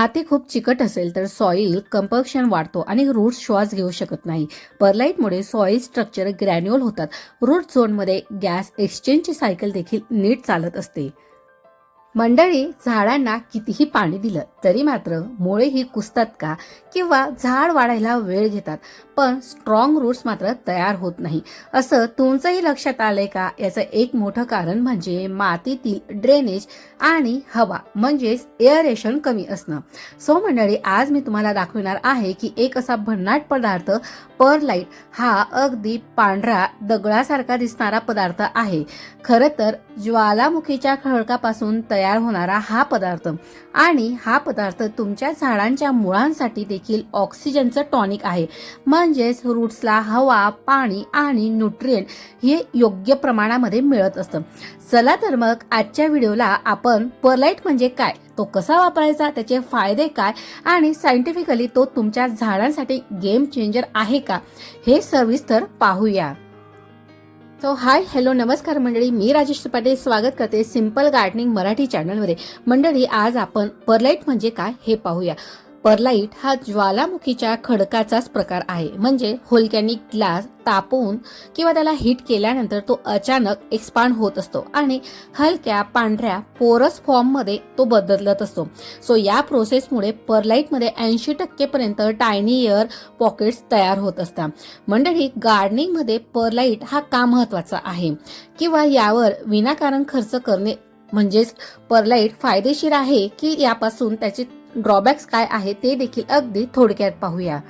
माती खूप चिकट असेल तर सॉईल कंपक्शन वाढतो आणि रूट श्वास घेऊ शकत नाही. परलाईटमुळे सॉईल स्ट्रक्चर ग्रॅन्युअल होतात. रूट झोनमध्ये गॅस एक्सचेंजची सायकल देखील नीट चालत असते. मंडळी झाडांना कितीही पाणी दिलं तरी मात्र मुळे ही कुसतात का? किंवा झाड वाढायला वेळ घेतात पण स्ट्रॉंग रूट्स मात्र तयार होत नाही. असं तुमचंही लक्षात आलंय का? याचं एक मोठं कारण म्हणजे मातीतील ड्रेनेज आणि हवा म्हणजेच एअरेशन कमी असणं. सो मंडळी आज मी तुम्हाला दाखविणार आहे की एक असा भन्नाट पदार्थ परलाईट हा अगदी पांढरा दगडासारखा दिसणारा पदार्थ आहे. खरं तर ज्वालामुखीच्या खडकापासून तयार तयार होणारा हा पदार्थ. आणि हा पदार्थ तुमच्या झाडांच्या मुळांसाठी देखील ऑक्सिजनचं टॉनिक आहे. म्हणजेच रूट्सला हवा पाणी आणि न्यूट्रिएंट हे योग्य प्रमाणामध्ये मिळत असतं. चला तर मग आजच्या व्हिडिओला आपण परलाईट म्हणजे काय? तो कसा वापरायचा? त्याचे फायदे काय? आणि सायंटिफिकली तो तुमच्या झाडांसाठी गेम चेंजर आहे का? हे सविस्तर पाहूया. सो हाय हॅलो नमस्कार मंडळी. मी राजेश त्रिपाठी. स्वागत करते सिंपल गार्डनिंग मराठी चॅनलमध्ये मंडळी आज आपण परलाईट म्हणजे काय हे पाहूया. परलाईट हा ज्वालामुखीच्या खडकाचाच प्रकार आहे. म्हणजे होलकॅनिक ग्लास तापवून किंवा त्याला हीट केल्यानंतर तो अचानक एक्सपांड होत असतो आणि हलक्या पांढऱ्या पोरस फॉर्ममध्ये तो बदलत असतो. सो या प्रोसेसमुळे परलाईटमध्ये ऐंशी टक्केपर्यंत टायनी एअर पॉकेट्स तयार होत असतात. मंडळी गार्डनिंगमध्ये परलाईट हा का महत्त्वाचा आहे? किंवा यावर विनाकारण खर्च करणे म्हणजेच परलाईट फायदेशीर आहे की यापासून त्याचे ड्रॉबॅक्स काय आहे ते देखील अगदी थोडक्यात पाहूया.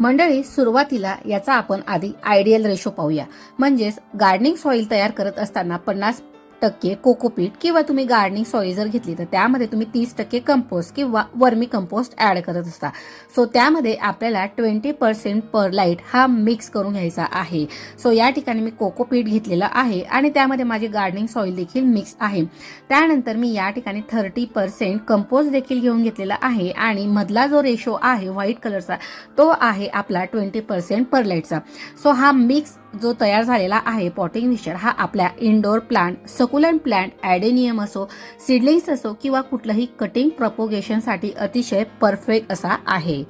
मंडळी सुरुवातीला याचा आपण आधी आयडियल रेशो पाहूया. म्हणजेच गार्डनिंग सॉइल तयार करत असताना पन्नास टक्के कोकोपीट किंवा तुम्ही गार्डनिंग सॉई जर घेतली तर त्यामध्ये तुम्ही तीस टक्के कंपोस्ट किंवा वर्मी कंपोस्ट ऍड करत असता. सो त्यामध्ये आपल्याला ट्वेंटी पर्सेंट पर लाइट हा मिक्स करून घ्यायचा आहे. सो या ठिकाणी मी कोकोपीट घेतलेला आहे आणि त्यामध्ये माझी गार्डनिंग सॉइल देखील मिक्स आहे. त्यानंतर मी या ठिकाणी थर्टी पर्सेंट कंपोस्ट देखील घेऊन घेतलेला आहे आणि मधला जो रेशो आहे व्हाईट कलरचा तो आहे आपला ट्वेंटी पर्सेंट पर लाईटचा सो हा मिक्स जो तयार झालेला आहे पॉटिंग मिक्सचर हा आपल्या indoor plant succulent plant adenium असो सिडलिंग्स असो किंवा कुठलंही कटिंग प्रपोगेशनसाठी अतिशय परफेक्ट असा आहे.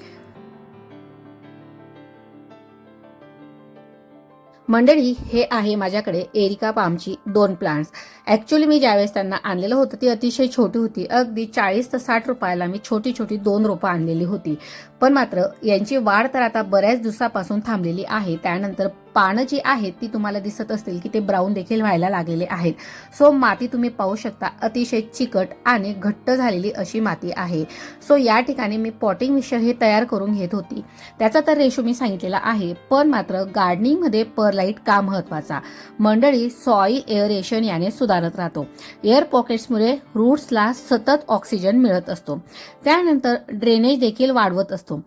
मंडळी हे आहे माझ्याकडे एरिका पामची दोन प्लांट्स. ॲक्च्युली मी ज्यावेळेस त्यांना आणलेलं होतं ती अतिशय छोटी होती. अगदी चाळीस ते साठ रुपयाला मी छोटी छोटी दोन रोपं आणलेली होती. पण मात्र यांची वाढ तर आता बऱ्याच दिवसापासून थांबलेली आहे. त्यानंतर पानं जी आहेत ती तुम्हाला दिसत असतील की ते ब्राऊन देखील व्हायला लागलेले आहेत. सो माती तुम्ही पाहू शकता अतिशय चिकट आणि घट्ट झालेली अशी माती आहे. सो या ठिकाणी मी पॉटिंग मिश्र हे तयार करून घेत होती. त्याचा तर रेशो मी सांगितलेला आहे पण मात्र गार्डनिंगमध्ये परलाईट का महत्त्वाचा? मंडळी सॉईल एअरेशन याने सुधारत राहतो. एअर पॉकेट्समुळे रूट्सला सतत ऑक्सिजन मिळत असतो. त्यानंतर ड्रेनेज देखील वाढवत असतो.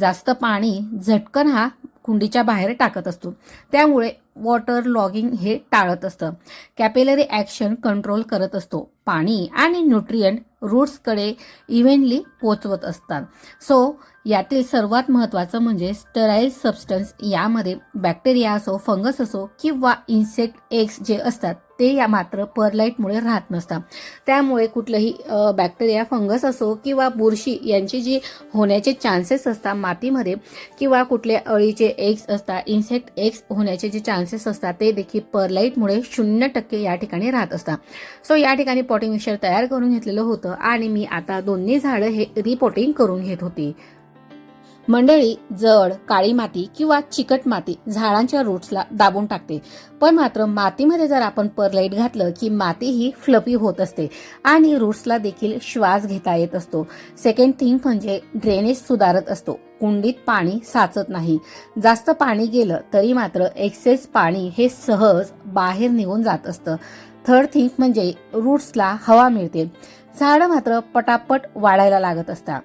जास्त पाणी झटकन हा कुंडीच्या बाहेर टाकत असतो. त्यामुळे वॉटर लॉगिंग हे टाळत असतं. कॅपेलरी ॲक्शन कंट्रोल करत असतो. पाणी आणि न्यूट्रियंट रूट्सकडे इव्हेंटली पोचवत असतात. सो यातील सर्वात महत्त्वाचं म्हणजे स्टराईल सबस्टन्स यामध्ये बॅक्टेरिया असो फंगस असो किंवा इन्सेक्ट एग्स जे असतात ते या मात्र परलाईटमुळे राहत नसतात. त्यामुळे कुठलंही बॅक्टेरिया फंगस असो किंवा बुरशी यांची जी होण्याचे चान्सेस असतात मातीमध्ये किंवा कुठले अळीचे एग्स असतात इन्सेक्ट एग्स होण्याचे जे चान्सेस असतात ते देखील परलाईटमुळे शून्य टक्के या ठिकाणी राहत असतात. सो या ठिकाणी पॉटिंग मिक्सर तयार करून घेतलेलं होतं. आणि मी आता दोन्ही झाडं हे रिपोर्टिंग करून घेत होती. मंडळी जड काळी माती किंवा चिकट माती झाडांच्या रूट्सला दाबून टाकते. पण मात्र मातीमध्ये जर आपण परलाईट घातलं की माती ही फ्लपी होत असते आणि रूट्सला देखील श्वास घेता येत असतो. सेकंड थिंग म्हणजे ड्रेनेज सुधारत असतो. कुंडीत पाणी साचत नाही. जास्त पाणी गेलं तरी मात्र एक्सेस पाणी हे सहज बाहेर निघून जात असतं. थर्ड थिंग म्हणजे रूट्सला हवा मिळते. झाडं मात्र पटापट वाढायला लागत असतात.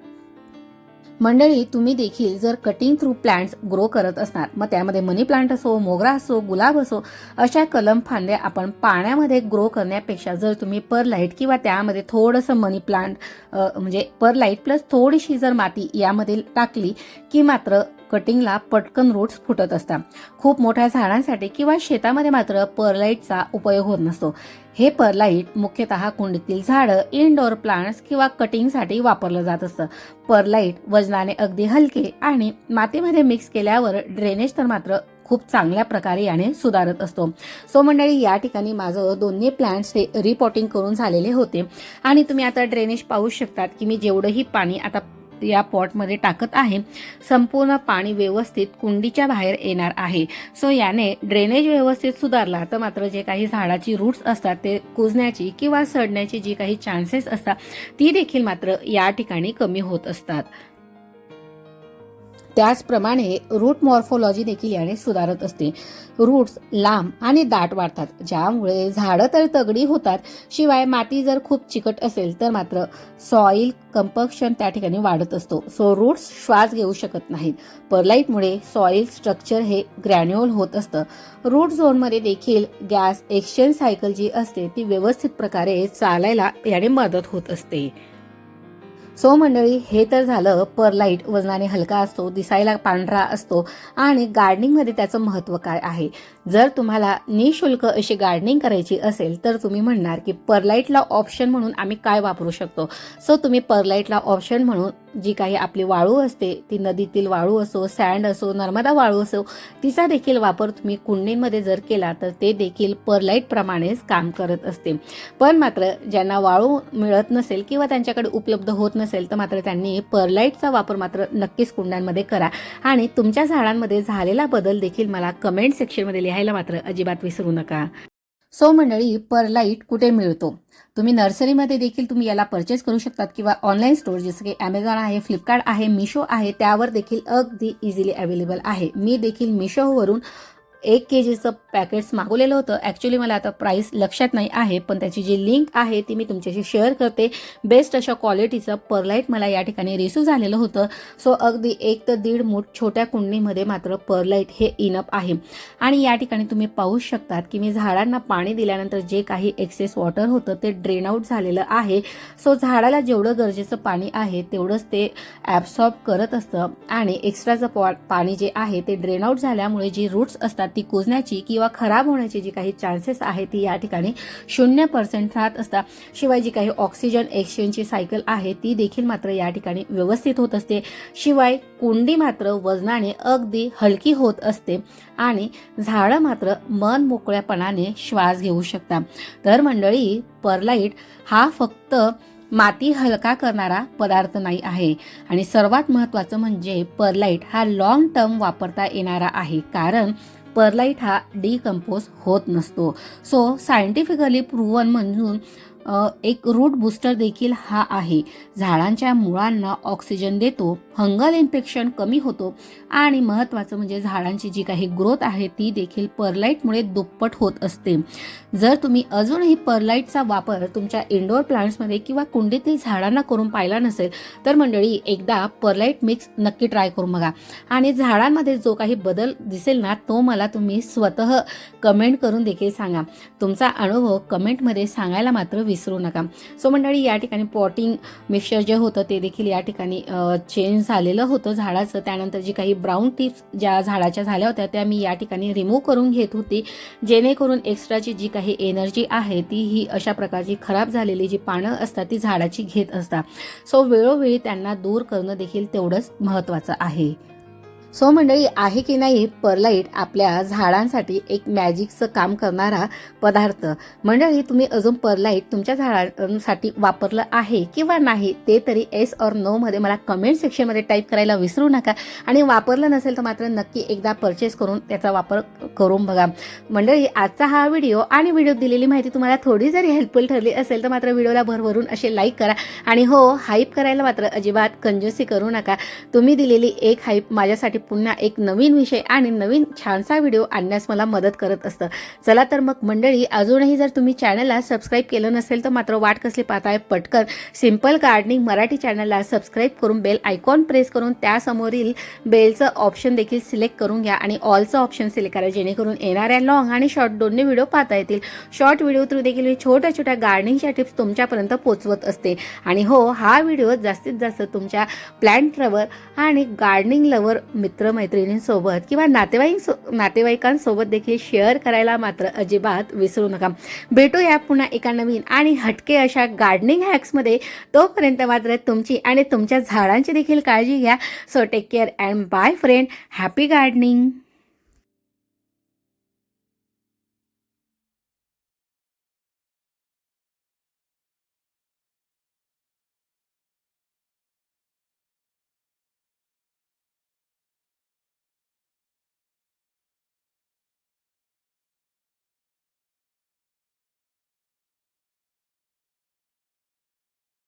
मंडळी तुम्ही देखील जर कटिंग थ्रू प्लांट्स ग्रो करत असणार मग त्यामध्ये मनी प्लांट असो मोगरा असो गुलाब असो अशा कलम फांद्या आपण पाण्यामध्ये ग्रो करण्यापेक्षा जर तुम्ही पर लाइट किंवा त्यामध्ये थोडंसं मनी प्लांट म्हणजे पर लाइट प्लस थोडीशी जर माती यामध्ये टाकली की मात्र कटिंगला पटकन रूट्स फुटत असतात. खूप मोठ्या झाडांसाठी किंवा शेतामध्ये मात्र परलाईटचा उपयोग होत नसतो. हे परलाईट मुख्यतः कुंडीतील झाडं इनडोअर प्लांट्स किंवा कटिंगसाठी वापरलं जात असतं. परलाईट वजनाने अगदी हलके आणि मातीमध्ये मिक्स केल्यावर ड्रेनेज तर मात्र खूप चांगल्या प्रकारे याने सुधारत असतो. सो मंडळी या ठिकाणी माझं दोन्ही प्लांट्स हे रिपोर्टिंग करून झालेले होते. आणि तुम्ही आता ड्रेनेज पाहू शकतात की मी जेवढंही पाणी आता या पॉटमध्ये टाकत आहे. संपूर्ण पाणी व्यवस्थित कुंडीच्या बाहेर येणार आहे. सो याने ड्रेनेज व्यवस्थित सुधारला. तर मात्र जे काही झाडाची रूट्स असतात ते कुजण्याची किंवा सडण्याची जी काही चान्सेस असतात ती देखील मात्र या ठिकाणी कमी होत असतात. त्याचप्रमाणे रूट मॉर्फोलॉजी देखील याने सुधारत असते. रूट्स लांब आणि दाट वाढतात ज्यामुळे झाडं तर तगडी होतात शिवाय माती जर खूप चिकट असेल तर मात्र सॉइल कंपक्शन त्या ठिकाणी वाढत असतो. सो रूट्स श्वास घेऊ शकत नाहीत. परलाईटमुळे सॉइल स्ट्रक्चर हे ग्रॅन्युअल होत असतं. रूट झोनमध्ये देखील गॅस एक्सचेंज सायकल जी असते ती व्यवस्थित प्रकारे चालायला याने मदत होत असते. सो मंडळी हे तर झालं परलाईट वजनाने हलका असतो दिसायला पांढरा असतो आणि गार्डनिंगमध्ये त्याचं महत्त्व काय आहे? जर तुम्हाला निशुल्क अशी गार्डनिंग करायची असेल तर तुम्ही म्हणणार की परलाईटला ऑप्शन म्हणून आम्ही काय वापरू शकतो? सो तुम्ही परलाईटला ऑप्शन म्हणून जी काही आपली वाळू असते ती नदीतील वाळू असो सँड असो नर्मदा वाळू असो तिचा देखील वापर तुम्ही कुंडींमध्ये जर केला तर ते देखील परलाईट प्रमाणेच काम करत असते. पण मात्र ज्यांना वाळू मिळत नसेल किंवा त्यांच्याकडे उपलब्ध होत नसेल तर मात्र त्यांनी परलाईटचा वापर मात्र नक्कीच कुंड्यांमध्ये करा. आणि तुमच्या झाडांमध्ये झालेला बदल देखील मला कमेंट सेक्शनमध्ये लिहा घ्यायला मात्र अजिबात विसरू नका. सो मंडळी परलाईट कुठे मिळतो? तुम्ही नर्सरीमध्ये देखील तुम्ही याला परचेस करू शकतात किंवा ऑनलाईन स्टोअर जसं की ॲमेझॉन आहे फ्लिपकार्ट आहे मिशो आहे त्यावर देखील अगदी इझिली अवेलेबल आहे. मी देखील मिशोवरून एक के जीचं पॅकेट्स मागवलेलं होतं. ॲक्च्युली मला आता प्राईस लक्षात नाही आहे पण त्याची जी लिंक आहे ती मी तुमच्याशी शेअर करते. बेस्ट अशा क्वालिटीचं परलाईट मला या ठिकाणी रिसू झालेलं होतं. सो अगदी एक तर दीड मूठ छोट्या कुंडीमध्ये मात्र परलाईट हे इनप आहे. आणि या ठिकाणी तुम्ही पाहू शकतात की मी झाडांना पाणी दिल्यानंतर जे काही एक्सेस वॉटर होतं ते ड्रेन आउट झालेलं आहे. सो झाडाला जेवढं गरजेचं पाणी आहे तेवढंच ते ॲब्सॉर्ब करत असतं. आणि एक्स्ट्राचं पॉ पाणी जे आहे ते ड्रेन आउट झाल्यामुळे जी रूट्स असतात ती कुजण्याची किंवा खराब होण्याची जी काही चान्सेस आहे ती या ठिकाणी शून्य पर्सेंट राहत असतात. शिवाय जी काही ऑक्सिजन एक्सचेंजची सायकल आहे ती देखील मात्र या ठिकाणी व्यवस्थित होत असते. शिवाय कुंडी मात्र वजनाने अगदी हलकी होत असते आणि झाडं मात्र मन मोकळ्यापणाने श्वास घेऊ शकतात. तर मंडळी परलाईट हा फक्त माती हलका करणारा पदार्थ नाही आहे. आणि सर्वात महत्त्वाचं म्हणजे परलाईट हा लॉंग टर्म वापरता येणारा आहे. कारण परलाईट हा डिकम्पोज होत नसतो. सो सायंटिफिकली प्रूव्हन म्हणून एक रूट बूस्टर देखील हा आहे. झाडांच्या मुळांना ऑक्सिजन देतो फंगल इन्फेक्शन कमी होतो आणि महत्त्वाचं म्हणजे झाडांची जी काही ग्रोथ आहे ती देखील परलाईटमुळे दुप्पट होत असते. जर तुम्ही अजूनही परलाईटचा वापर तुमच्या इंडोर प्लांट्समध्ये किंवा कुंडीतील झाडांना करून पाहिला नसेल तर मंडळी एकदा परलाईट मिक्स नक्की ट्राय करून बघा. आणि झाडांमध्ये जो काही बदल दिसेल ना तो मला तुम्ही स्वतः कमेंट करून देखील सांगा. तुमचा अनुभव कमेंटमध्ये सांगायला मात्र विसरू विसरू नका. सो मंडळी या ठिकाणी पॉटिंग मिक्सचर जे होतं ते देखील या ठिकाणी चेंज झालेलं होतं झाडाचं. त्यानंतर जी काही ब्राऊन टिप्स ज्या झाडाच्या झाल्या होत्या त्या मी या ठिकाणी रिमूव्ह करून घेत होती. जेणेकरून एक्स्ट्राची जी काही एनर्जी आहे ती ही अशा प्रकारची खराब झालेली जी पानं असतात ती झाडाची घेत असतात. सो वेळोवेळी त्यांना दूर करणं देखील तेवढंच महत्त्वाचं आहे. सो मंडळी आहे की नाही परलाईट आपल्या झाडांसाठी एक मॅजिकचं काम करणारा पदार्थ. मंडळी तुम्ही अजून परलाईट तुमच्या झाडांसाठी वापरलं आहे किंवा नाही ते तरी एस और नो मध्ये मला कमेंट सेक्शनमध्ये टाईप करायला विसरू नका. आणि वापरलं नसेल तर मात्र नक्की एकदा परचेस करून त्याचा वापर करून बघा. मंडळी आजचा हा व्हिडिओ आणि व्हिडिओ दिलेली माहिती तुम्हाला थोडी जरी हेल्पफुल ठरली असेल तर मात्र व्हिडिओला भरभरून असे लाईक करा. आणि हो हाईप करायला मात्र अजिबात कंजूसी करू नका. तुम्ही दिलेली एक हाईप माझ्यासाठी पुन्हा एक नवीन विषय आणि नवीन छानसा व्हिडिओ आणण्यास मला मदत करत असतं. चला तर मग मंडळी अजूनही जर तुम्ही चॅनलला सबस्क्राईब केलं नसेल तर मात्र वाट कसली पाहताय पटकन. सिंपल गार्डनिंग मराठी चॅनलला सबस्क्राईब करून बेल आयकॉन प्रेस करून त्यासमोरील बेलचं ऑप्शन देखील सिलेक्ट करून घ्या आणि ऑलचं ऑप्शन सिलेक्ट करा जेणेकरून येणाऱ्या लॉंग आणि शॉर्ट दोन्ही व्हिडिओ पाहता येतील. शॉर्ट व्हिडिओ थ्रू देखील मी छोट्या छोट्या गार्डनिंगच्या टिप्स तुमच्यापर्यंत पोहोचवत असते. आणि हो हा व्हिडिओ जास्तीत जास्त तुमच्या प्लॅन्ट लवर आणि गार्डनिंग लवर मित्रमैत्रिणींसोबत किंवा नातेवाईक नातेवाईकांसोबत देखील शेअर करायला मात्र अजिबात विसरू नका. भेटूया पुन्हा एका नवीन आणि हटके अशा गार्डनिंग हॅक्समध्ये. तोपर्यंत मात्र तुमची आणि तुमच्या झाडांची देखील काळजी घ्या. So take care and bye friend happy gardening